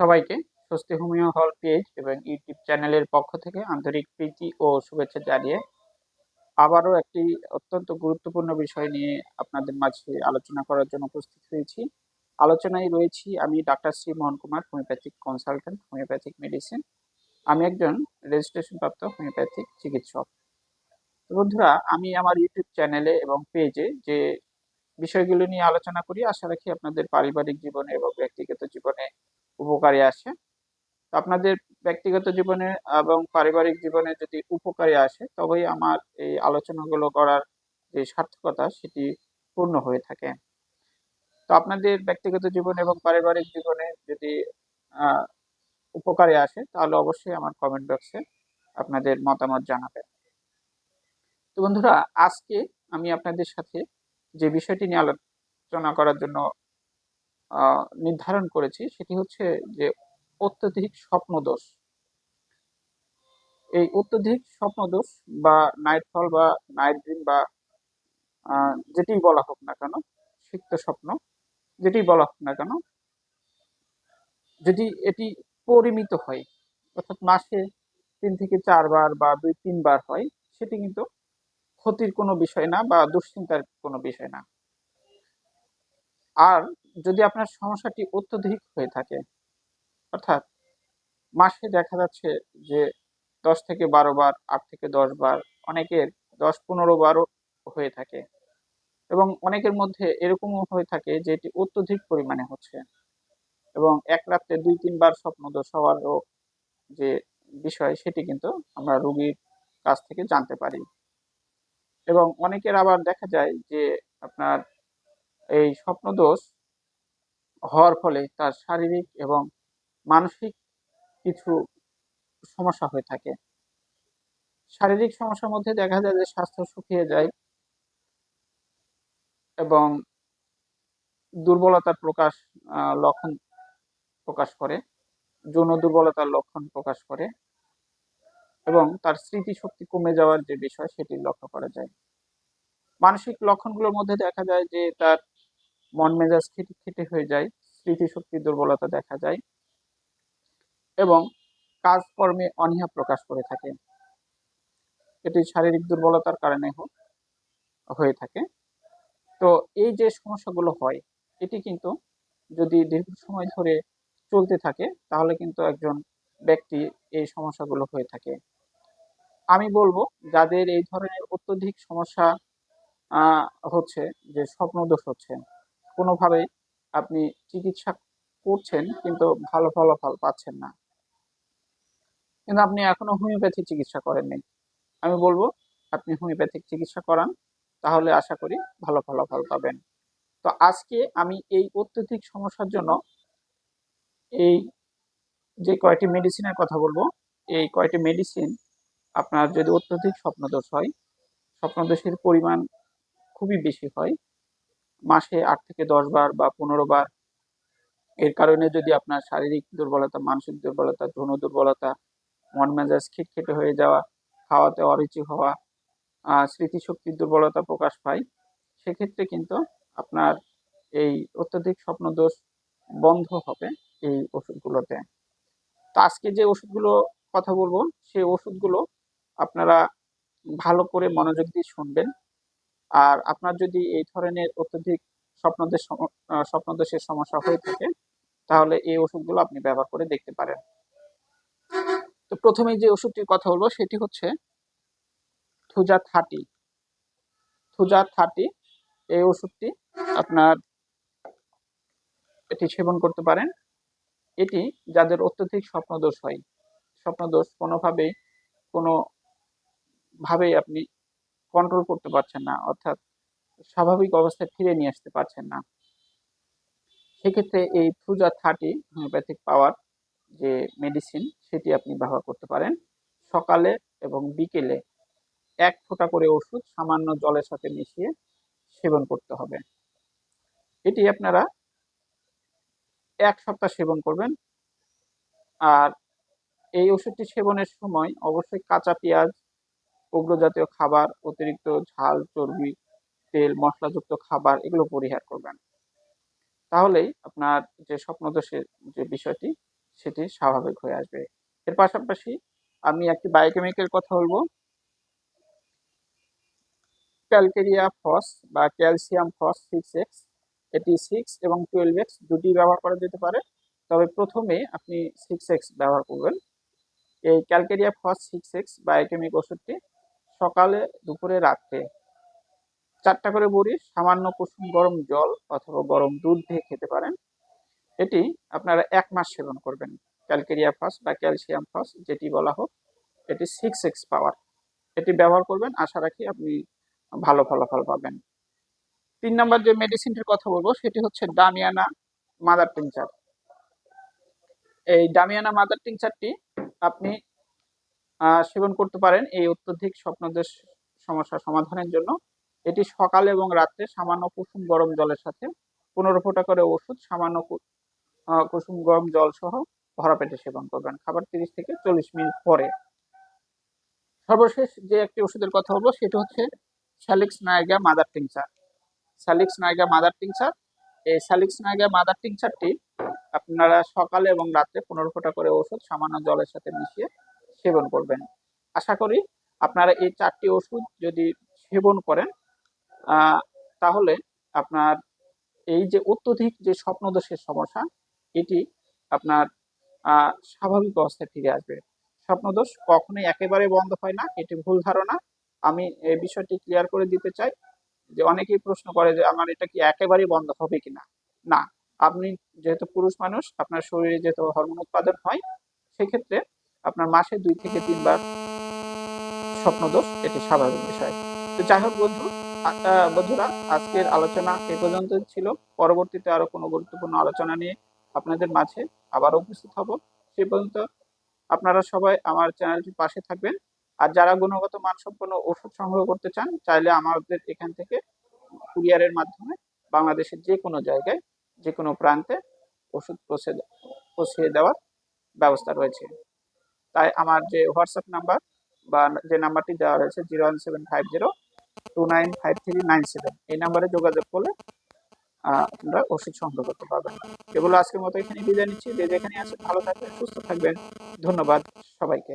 সবাইকে স্বস্তি হোমিও হল পেজ এবং ইউটিউব চ্যানেলের পক্ষ থেকে আন্তরিক প্রীতি ও শুভেচ্ছা জানিয়ে আবারও একটি অত্যন্ত গুরুত্বপূর্ণ বিষয় নিয়ে আপনাদের মাঝে আলোচনা করার জন্য উপস্থিত হয়েছি। আলোচনায় রয়েছি আমি doctor Shri Mohan Kumar, homeopathic consultant, homeopathic medicine. আমি একজন রেজিস্ট্রেশন প্রাপ্ত হোমিওপ্যাথিক চিকিৎসক। বন্ধুরা, আমি আমার ইউটিউব চ্যানেলে এবং পেজে যে বিষয়গুলো নিয়ে আলোচনা করি, আশা রাখি আপনাদের পারিবারিক জীবনে এবং ব্যক্তিগত জীবনে উপকারী আসে। আপনাদের ব্যক্তিগত জীবনে এবং পারিবারিক জীবনে যদি উপকারী আসে, তবেই আমার এই আলোচনাগুলো করার যে সার্থকতা, সেটি পূর্ণ হয়ে থাকে। তো আপনাদের ব্যক্তিগত জীবন এবং পারিবারিক জীবনে যদি উপকারে আসে, তাহলে অবশ্যই আমার কমেন্ট বক্সে আপনাদের মতামত জানাবেন। তো বন্ধুরা, আজকে আমি আপনাদের সাথে যে বিষয়টি নিয়ে আলোচনা করার জন্য নির্ধারণ করেছি সেটি হচ্ছে যে অত্যধিক স্বপ্নদোষ। এই অত্যধিক স্বপ্নদোষ বা নাইট ফল বা নাইট ড্রিম বা যেটি বলা হোক না কেন, সিক্ত স্বপ্ন, যেটি বলা হোক না কেন, যদি এটি পরিমিত হয়, অর্থাৎ মাসে তিন থেকে চারবার বা দুই তিনবার হয়, সেটি কিন্তু ক্ষতির কোনো বিষয় না বা দুশ্চিন্তার কোনো বিষয় না। আর যদি আপনার সমস্যাটি অত্যধিক হয়ে থাকে, অর্থাৎ মাসে দেখা যাচ্ছে যে দশ থেকে বারো বার, আট থেকে দশ বার, অনেকের দশ পনেরো বারও হয়ে থাকে এবং অনেকের মধ্যে এরকমও হয়ে থাকে যে এটি অত্যধিক পরিমাণে হচ্ছে এবং এক রাত্রে দুই তিনবার স্বপ্ন স্বপ্নদোষ হওয়ারও যে বিষয় সেটি কিন্তু আমরা রোগীর কাছ থেকে জানতে পারি এবং অনেকের আবার দেখা যায় যে আপনার এই স্বপ্নদোষ হওয়ার ফলে তার শারীরিক এবং মানসিক কিছু সমস্যা হয়ে থাকে। শারীরিক সমস্যার মধ্যে দেখা যায় যে স্বাস্থ্য শুকিয়ে যায় এবং দুর্বলতার প্রকাশ লক্ষণ প্রকাশ করে, যৌন দুর্বলতার লক্ষণ প্রকাশ করে এবং তার স্মৃতিশক্তি কমে যাওয়ার যে বিষয় সেটি লক্ষ্য করা যায়। মানসিক লক্ষণগুলোর মধ্যে দেখা যায় যে তার মন মেজাজ খিটে খিটে হয়ে যায় স্মৃতিশক্তির দুর্বলতা দেখা যায় এবং কাজকর্মে অনীহা প্রকাশ করে থাকে। এটি শারীরিক দুর্বলতার কারণে হোক, হয়ে থাকে। তো এই যে সমস্যাগুলো হয়, এটি কিন্তু যদি দীর্ঘ সময় ধরে চলতে থাকে, তাহলে কিন্তু একজন ব্যক্তি এই সমস্যাগুলো হয়ে থাকে। আমি বলব, যাদের এই ধরনের অত্যধিক সমস্যা হচ্ছে, যে স্বপ্নদোষ হচ্ছে কোনোভাবেই আপনি চিকিৎসা করছেন কিন্তু ভালো ফলাফল পাচ্ছেন না। কিন্তু আপনি এখনও হোমিওপ্যাথি চিকিৎসা করেননি। আমি বলব, আপনি হোমিওপ্যাথিক চিকিৎসা করান, তাহলে আশা করি ভালো ফলাফল পাবেন। তো আজকে আমি এই অত্যধিক সমস্যার জন্য এই যে কয়টি মেডিসিনের কথা বলব, এই কয়টি মেডিসিন আপনার যদি অত্যধিক স্বপ্নদোষ হয়, স্বপ্নদোষের পরিমাণ খুবই বেশি হয় মাসে আট থেকে দশ বার বা পনেরো বার। এর কারণে যদি আপনার শারীরিক দুর্বলতা, মানসিক দুর্বলতা যৌন দুর্বলতা, মন মেজাজ খিটখিটে হয়ে যাওয়া, খাওয়াতে অরুচি হওয়া স্মৃতিশক্তির দুর্বলতা প্রকাশ পায়, সেক্ষেত্রে কিন্তু আপনার এই অত্যধিক স্বপ্নদোষ বন্ধ হবে এই ওষুধগুলোতে। তো আজকে যে ওষুধগুলো কথা বলব সেই ওষুধগুলো আপনারা ভালো করে মনোযোগ দিয়ে শুনবেন। আর আপনার যদি এই ধরনের অত্যধিক আহ, স্বপ্নদোষের সমস্যা হয়ে থাকে তাহলে এই ওষুধগুলো আপনি ব্যবহার করে দেখতে পারেন। তো প্রথমে যে ওষুধটির কথা বলব সেটি হচ্ছে থুজা থার্টি থুজা থার্টি এই ওষুধটি আপনার এটি সেবন করতে পারেন। এটি যাদের অত্যধিক স্বপ্নদোষ হয় স্বপ্নদোষ কোনোভাবেই কোনো ভাবেই আপনি কন্ট্রোল করতে পারছেন না, অর্থাৎ স্বাভাবিক অবস্থায় ফিরে নিয়ে আসতে পারছেন না। সেক্ষেত্রে এই ফ্রুজা থার্টি হোমিওপ্যাথিক পাওয়ার যে মেডিসিন সেটি আপনি ব্যবহার করতে পারেন সকালে এবং বিকেলে। এক ফোঁটা করে ওষুধ সামান্য জলের সাথে মিশিয়ে সেবন করতে হবে। এটি আপনারা এক সপ্তাহ সেবন করবেন। আর এই ওষুধটি সেবনের সময় অবশ্যই কাঁচা পেঁয়াজ উগ্র জাতীয় খাবার, অতিরিক্ত ঝাল, চর্বি, তেল, মশলাযুক্ত খাবার, এগুলো পরিহার করবেন। তাহলেই আপনার যে স্বপ্নদোষের যে বিষয়টি, সেটি স্বাভাবিক হয়ে আসবে। এর পাশাপাশি আমি একটি বায়োকেমিক্যাল কথা বলব। ক্যালকেরিয়া ফস বা ক্যালসিয়াম ফস সিক্স এক্স এটি সিক্স এবং টুয়েলভ এক্স দুটি ব্যবহার করা যেতে পারে। তবে প্রথমে আপনি সিক্স এক্স ব্যবহার করবেন। এই calcarea phos six X biochemic ওষুধটি সকালে, দুপুরে, রাত্রে। চারটা করে বড়ি, সামান্য কুসুম গরম জল অথবা গরম দুধ দিয়ে খেতে পারেন। এটি আপনারা এক মাস সেবন করবেন। ক্যালকেরিয়া ফস বা ক্যালসিয়াম ফস যেটি বলা হোক, এটি সিক্স এক্স পাওয়ার। এটি ব্যবহার করবেন, আশা রাখি আপনি ভালো ফলাফল পাবেন। তিন নম্বর যে মেডিসিনটির কথা বলব, সেটি হচ্ছে ডামিয়ানা মাদার টিংচার এই ডামিয়ানা মাদার টিংচারটি আপনি সেবন করতে পারেন এই অত্যধিক স্বপ্নদোষ সমস্যা সমাধানের জন্য। এটি সকালে এবং রাত্রে সামান্য কুসুম গরম জলের সাথে পনেরো ফোঁটা করে ওষুধ, সামান্য কুসুম গরম জল সহ ভরা পেটে সেবন করবেন। খাবার তিরিশ থেকে চল্লিশ মিনিট পরে। সর্বশেষ যে একটি ওষুধের কথা বলব সেটি হচ্ছে salix nigra mother tincture. Salix nigra mother tincture, এই স্যালিক্স নাইগা মাদার টিংচারটি আপনারা সকালে এবং রাত্রে পনেরো ফোঁটা করে ওষুধ, সামান্য জলের সাথে মিশিয়ে সেবন করবেন। আশা করি আপনারা এই চারটি ওষুধ যদি সেবন করেন তাহলে আপনার এই যে অত্যধিক যে স্বপ্নদোষের সমস্যা, এটি আপনার স্বাভাবিক অবস্থায় ফিরে আসবে। স্বপ্নদোষ কখনোই একেবারে বন্ধ হয় না, এটি ভুল ধারণা। আমি এই বিষয়টি ক্লিয়ার করে দিতে চাই যে অনেকেই প্রশ্ন করে যে আমার এটা কি একেবারেই বন্ধ হবে কিনা? না, আপনি যেহেতু পুরুষ মানুষ, আপনার শরীরে যেহেতু হরমোন উৎপাদন হয়, সেক্ষেত্রে আপনার মাসে দুই থেকে তিনবার স্বপ্নদোষ, এটি স্বাভাবিক বিষয়। তো যাই হোক বন্ধু বন্ধুরা, আজকের আলোচনা এ পর্যন্ত ছিল। পরবর্তীতে আরও কোনো গুরুত্বপূর্ণ আলোচনা নিয়ে আপনাদের মাঝে আবার উপস্থিত হব। সে পর্যন্ত আপনারা সবাই আমার চ্যানেলটির পাশে থাকবেন। আর যারা গুণগত মানসম্পন্ন ওষুধ সংগ্রহ করতে চান, চাইলে আমাদের এখান থেকে কুরিয়ারের মাধ্যমে বাংলাদেশের যে কোনো জায়গায়, যে কোনো প্রান্তে ওষুধ পৌঁছে পৌঁছিয়ে দেওয়ার ব্যবস্থা রয়েছে। তাই আমার যে হোয়াটসঅ্যাপ নাম্বার বা যে নাম্বারটি দেওয়া রয়েছে zero one seven five zero two nine five three nine seven এই নাম্বারে যোগাযোগ করলে আপনারা ওষুধ সংগ্রহ করতে পারবেন এগুলো আজকের মতো এখানে বিদায় নিচ্ছি। যে যেখানে আছেন ভালো থাকবেন, সুস্থ থাকবেন। ধন্যবাদ সবাইকে।